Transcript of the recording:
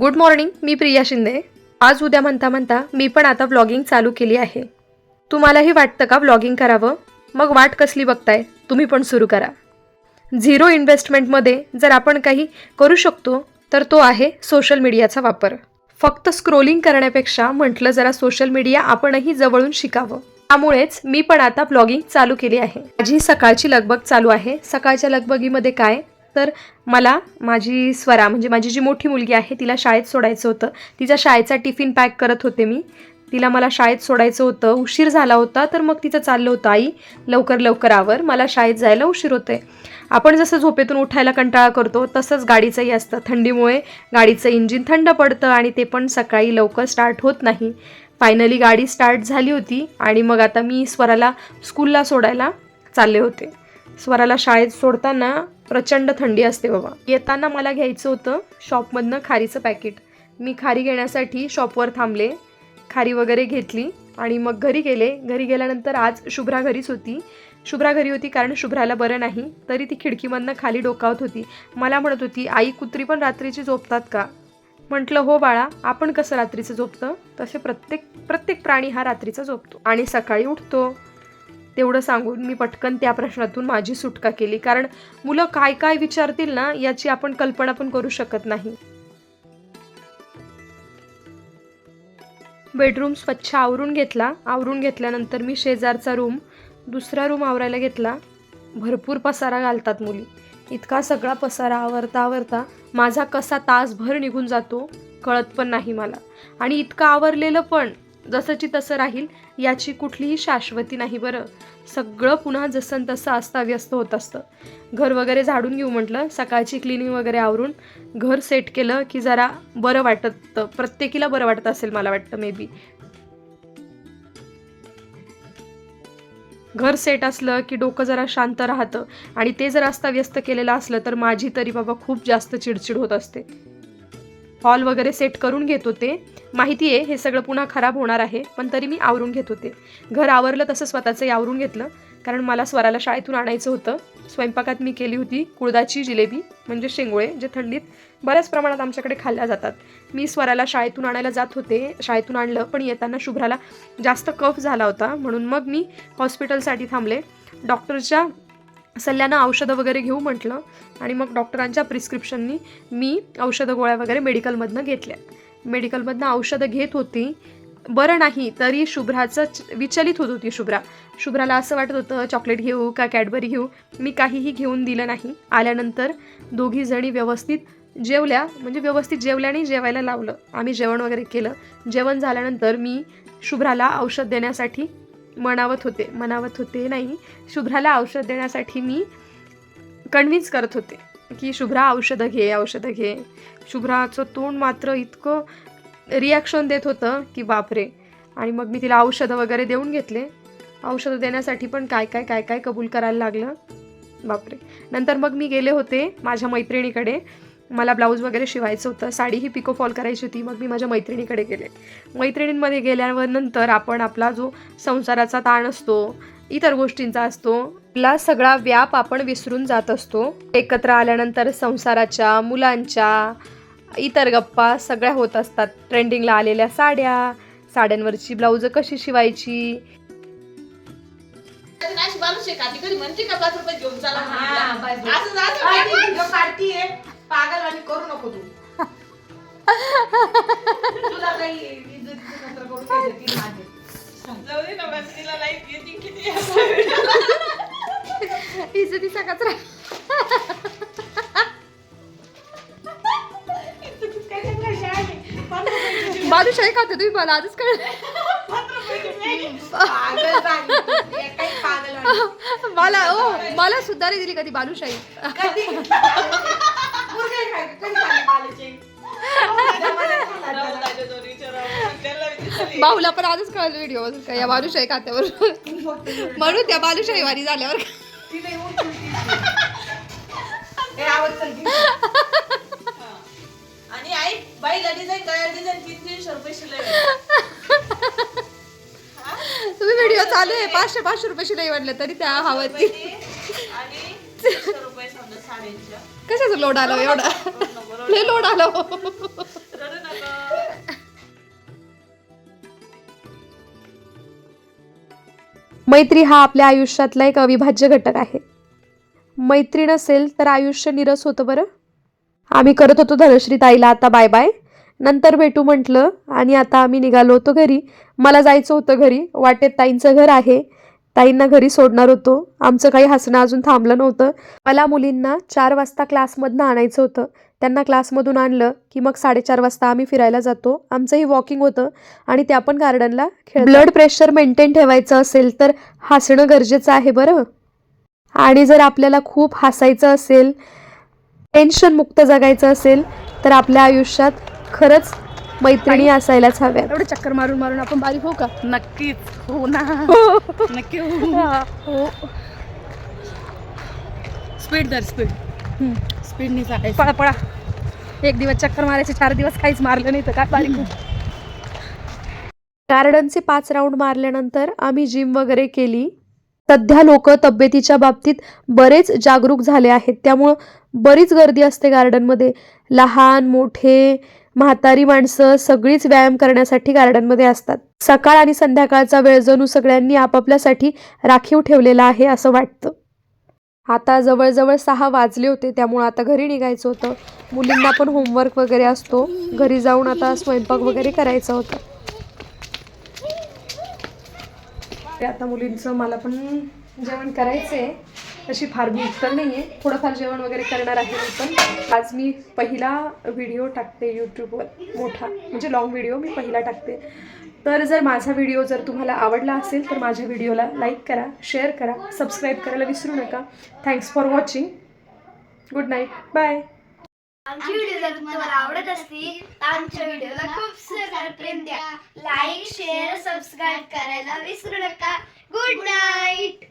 Good morning मी प्रिया शिंदे. आज उद्या म्हणता म्हणता मी पण आता व्लॉगिंग चालू केली आहे. तुम्हालाही वाटतं का व्लॉगिंग करावं? मग वाट कसली बघताय? तुम्ही पण सुरू करा. झिरो इन्व्हेस्टमेंटमध्ये जर आपण काही करू शकतो तर तो आहे सोशल मीडियाचा वापर. फक्त स्क्रोलिंग करण्यापेक्षा म्हटलं जरा सोशल मीडिया आपणही जवळून शिकावं. त्यामुळेच मी पण आता ब्लॉगिंग चालू केली आहे. माझी सकाळची लगबग चालू आहे. सकाळच्या लगबगीमध्ये काय? तर मला माझी स्वरा म्हणजे माझी जी मोठी मुलगी आहे तिला शाळेत सोडायचं होतं. तिच्या शाळेचा टिफिन पॅक करत होते मी. तिला मला शाळेत सोडायचं होतं. उशीर झाला होता तर मग तिचं चाललं होतं आई लवकर लवकर आवर. मला शाळेत जायला उशीर होतोय. आपण जसं झोपेतून उठायला कंटाळा करतो तसंच गाडीचंही असतं. थंडीमुळे गाडीचं इंजिन थंड पडतं आणि ते पण सकाळी लवकर स्टार्ट होत नाही. फायनली गाडी स्टार्ट झाली होती आणि मग आता मी स्वराला स्कूलला सोडायला चालले होते. स्वराला शाळेत सोडताना प्रचंड थंडी असते बाबा. येताना मला घ्यायचं होतं शॉपमधनं खारीचं पॅकेट. मी खारी घेण्यासाठी शॉपवर थांबले खारी वगैरे घेतली आणि मग घरी गेले. घरी गेल्यानंतर आज शुभ्रा घरीच होती. शुभ्रा घरी होती कारण शुभ्राला बरं नाही तरी ती खिडकीमधनं खाली डोकावत होती. मला म्हणत होती आई कुत्री पण रात्रीची झोपतात का? म्हटलं हो बाळा आपण कसं रात्रीचं झोपतं? तसे प्रत्येक प्रत्येक प्राणी हा रात्रीचा झोपतो आणि सकाळी उठतो. तेवढं सांगून मी पटकन त्या प्रश्नातून माझी सुटका केली. कारण मुलं काय काय विचारतील ना याची आपण कल्पना पण करू शकत नाही. बेडरूम स्वच्छ आवरून घेतला. आवरून घेतल्यानंतर मी शेजारचा रूम दुसरा रूम आवरायला घेतला. भरपूर पसारा घालतात मुली. इतका सगळा पसारा आवरता आवरता माझा कसा तासभर निघून जातो कळत पण नाही मला. आणि इतकं आवरलेलं पण जसंची तसं राहील याची कुठलीही शाश्वती नाही बरं. सगळं पुन्हा जसं तसं अस्ताव्यस्त होत असतं. घर वगैरे झाडून घेऊ म्हटलं सकाळची क्लिनिंग वगैरे आवरून घर सेट केलं की जरा बरं वाटत. प्रत्येकीला बरं वाटत असेल मला वाटतं मे बी घर सेट असलं की डोकं जरा शांत राहतं आणि ते जर अस्ताव्यस्त केलेलं असलं तर माझी तरी बाबा खूप जास्त चिडचिड होत असते. हॉल वगैरे सेट करून घेत होते. माहिती आहे हे सगळं पुन्हा खराब होणार आहे पण तरी मी आवरून घेत होते. घर आवरलं तसं स्वतःचंही आवरून घेतलं कारण मला स्वराला शाळेतून आणायचं होतं. स्वयंपाकात मी केली होती कुळदाची जिलेबी म्हणजे शेंगोळे जे थंडीत बऱ्याच प्रमाणात आमच्याकडे खाल्ल्या जातात. मी स्वराला शाळेतून आणायला जात होते शाळेतून आणलं पण येताना शुभ्राला जास्त कफ झाला होता. म्हणून मग मी हॉस्पिटलसाठी थांबले. डॉक्टरच्या सल्ल्यानं औषधं वगैरे घेऊ म्हटलं आणि मग डॉक्टरांच्या प्रिस्क्रिप्शननी मी औषधं गोळ्या वगैरे मेडिकलमधनं घेतल्या. मेडिकलमधनं औषधं घेत होती. बरं नाही तरी शुभ्राचं च- विचलित होत होती शुभ्रा. शुभ्राला असं वाटत होतं चॉकलेट घेऊ का कॅडबरी घेऊ? मी काहीही घेऊन दिलं नाही. आल्यानंतर दोघी जणी व्यवस्थित जेवल्या म्हणजे व्यवस्थित जेवल्याने जेवायला लावलं. आम्ही जेवण वगैरे केलं. जेवण झाल्यानंतर मी शुभ्राला औषध देण्यासाठी मनावत होते. मनावत होते नाही. शुभ्राला औषध देण्यासाठी मी कन्व्हिन्स करत होते की शुभ्रा औषधं घे औषधं घे. शुभ्राचं तोंड मात्र इतकं रिॲक्शन देत होतं की बापरे. आणि मग मी तिला औषधं वगैरे देऊन घेतले. औषधं देण्यासाठी पण काय काय काय काय कबूल करायला लागलं? बापरे. नंतर मग मी गेले होते माझ्या मैत्रिणीकडे. मला ब्लाऊज वगैरे शिवायचं होतं. साडी ही पिको फॉल करायची होती. मग मी माझ्या मैत्रिणीकडे गेले. मैत्रिणींमध्ये गेल्यावर नंतर आपण आपला जो संसाराचा ताण असतो इतर गोष्टींचा असतो आपला सगळा व्याप आपण विसरून जात असतो. एकत्र आल्यानंतर संसाराच्या मुलांच्या इतर गप्पा सगळ्या होत असतात. ट्रेंडिंगला आलेल्या साड्या साड्यांवरची ब्लाऊजं कशी शिवायची? म्हणते का पाच रुपये घेऊन चला आहे पागलवाणी करू नको तू तुला काही इज्जतीचं नत्र करून काही देतील माझे. जाऊ दे ना बस, तिला लाइट येते किती इज्जतीचा कचरा काय ते कशा आहे? पाच रुपयाची बालुशाही खाते तुम्ही मला आजच कळ. पागल झाली तू. हे काही. मला ओ मला सुद्धा नाही दिली कधी बालुशाही कधी? भाऊला पण आजच कळलं व्हिडिओ का? या बालुशाही खात्यावर. म्हणून त्या बालुशाही वारी झाल्यावर. आणि आई बाईला डिझाईन काय डिझाईन तीन तीनशे रुपये शिलाई तुम्ही व्हिडिओ चालू आहे पाचशे पाचशे रुपये शिलाई वाटलं तरी त्या साड्यांच्या. कशाचं लोड आलं एवढा? लोड आलं. मैत्री हा आपल्या आयुष्यातला एक अविभाज्य घटक आहे. मैत्री नसेल तर आयुष्य निरस होतं बरं. आम्ही करत होतो धनश्री ताईला आता बाय बाय नंतर भेटू म्हटलं आणि आता आम्ही निघालो होतो घरी. मला जायचं होतं घरी. वाटेत ताईंचं घर आहे. ताईंना घरी सोडणार होतो. आमचं काही हसणं अजून थांबलं नव्हतं. मला मुलींना चार वाजता क्लासमधनं आणायचं होतं. त्यांना क्लासमधून आणलं की मग साडेचार वाजता आम्ही फिरायला जातो. आमचंही वॉकिंग होतं आणि त्या पण गार्डनला खेळ ब्लड प्रेशर मेंटेन ठेवायचं असेल तर हसणं गरजेचं आहे बरं. आणि जर आपल्याला खूप हसायचं असेल टेन्शन मुक्त जगायचं असेल तर आपल्या आयुष्यात खरंच मैत्रिणी असायलाच हव्या एवढे चक्कर मारून मारून आपण बारीक हो का? नक्कीच. हो ना. नक्की हो. स्पीड दर स्पीड स्पीडने चालायचं पळा पळा. एक दिवस चक्कर मारायचे चार दिवस काहीच मारलं नाही तर काय बारीक हो. गार्डनचे पाच राऊंड मारल्यानंतर आम्ही जिम वगैरे केली. सध्या लोक तब्येतीच्या बाबतीत बरेच जागरूक झाले आहेत. त्यामुळं बरीच गर्दी असते गार्डनमध्ये. लहान मोठे म्हातारी माणसं सगळीच व्यायाम करण्यासाठी गार्डनमध्ये असतात. सकाळ आणि संध्याकाळचा वेळ जणू सगळ्यांनी आपापल्यासाठी राखीव ठेवलेला आहे असं वाटतं. आता जवळजवळ सहा वाजले होते त्यामुळं आता घरी निघायचं होतं. मुलींना पण होमवर्क वगैरे असतो. घरी जाऊन आता स्वयंपाक वगैरे करायचा होता. आता मुलींचं मला पण जेवण करायचं आहे तशी फार भूक तर नाही आहे थोडंफार जेवण वगैरे करणार आहे मी पण. आज मी पहिला व्हिडिओ टाकते यूट्यूबवर मोठा. म्हणजे लॉंग व्हिडिओ मी पहिला टाकते. तर जर माझा व्हिडिओ जर तुम्हाला आवडला असेल तर माझ्या व्हिडिओला लाईक करा शेअर करा सबस्क्राईब करायला विसरू नका. Thanks for watching good night bye आमची व्हिडिओ जर तुम्हाला आवडत असतील तर आमच्या व्हिडिओला खूप सारं प्रेम द्या. लाईक शेअर सबस्क्राईब करायला विसरू नका. Good night